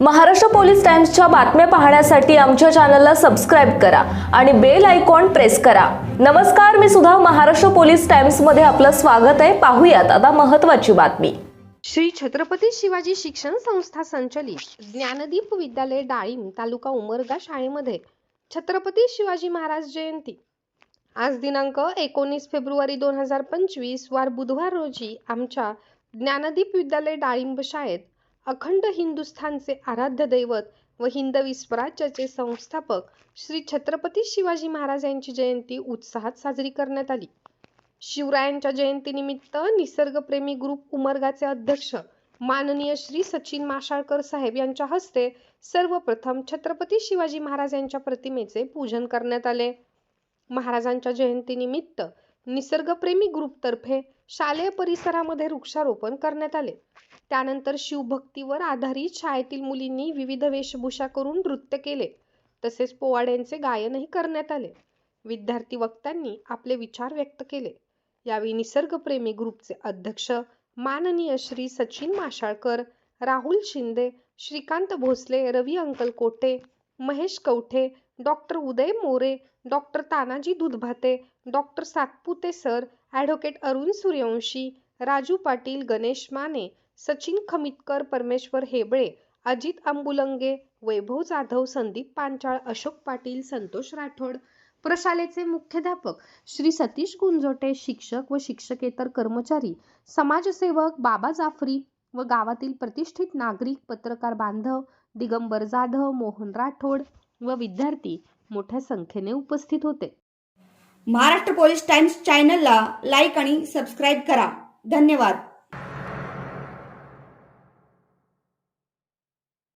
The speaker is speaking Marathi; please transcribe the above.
महाराष्ट्र पोलीस टाइम्सच्या बातम्या पाहण्यासाठी आमच्या चॅनलला सबस्क्राईब करा आणि बेल आयकॉन प्रेस करा. नमस्कार मी सुद्धा महाराष्ट्र पोलीस टाइम्समध्ये आपलं स्वागत आहे. पाहूयात आता महत्वाची बातमी. श्री छत्रपती शिवाजी शिक्षण संस्था संचलित ज्ञानदीप विद्यालय डाळिंब तालुका उमरगा शाळेमध्ये छत्रपती शिवाजी महाराज जयंती. आज दिनांक एकोणीस फेब्रुवारी दोन हजार पंचवीस वार बुधवार रोजी आमच्या ज्ञानदीप विद्यालय डाळिंब शाळेत अखंड हिंदुस्थानचे आराध्य दैवत व हिंदवी स्वराज्याचे संस्थापक श्री छत्रपती शिवाजी महाराज यांची जयंती उत्साहात साजरी करण्यात आली. शिवरायांच्या जयंतीनिमित्त निसर्गप्रेमी ग्रुप उमरगाचे अध्यक्ष माननीय श्री सचिन माशाळकर साहेब यांच्या हस्ते सर्वप्रथम छत्रपती शिवाजी महाराज यांच्या प्रतिमेचे पूजन करण्यात आले. महाराजांच्या जयंतीनिमित्त निसर्गप्रेमी ग्रुपतर्फे शालेय परिसरामध्ये वृक्षारोपण करण्यात आले. त्यानंतर शिवभक्तीवर आधारित शाळेतील मुलींनी विविध वेशभूषा करून नृत्य केले. तसेच पोवाड्यांचे गायनही करण्यात आले. विद्यार्थी वक्त्यांनी आपले विचार व्यक्त केले. यावेळी निसर्गप्रेमी ग्रुपचे अध्यक्ष माननीय Shri Sachin Mashalkar Rahul Shinde Shrikant Bhosale Ravi uncle Kote Mahesh Kavathe doctor Uday More doctor Tanaji Dudhbhate doctor Satpute sir advocate Arun Suryavanshi Raju Patil Ganesh Mane Sachin Khamitkar Parameshwar Hebale Ajit अंबुलंगे वैभव जाधव संदीप पांचाळ अशोक पाटील संतोष राठोड. प्रशालेचे मुख्याध्यापक श्री सतीश गुंजोटे शिक्षक व शिक्षकेतर कर्मचारी समाजसेवक बाबा जाफरी व गावातील प्रतिष्ठित नागरिक पत्रकार बांधव दिगंबर जाधव मोहन राठोड व विद्यार्थी मोठ्या संख्येने उपस्थित होते. महाराष्ट्र पोलीस टाइम्स चॅनलला लाईक आणि सबस्क्राईब करा. धन्यवाद.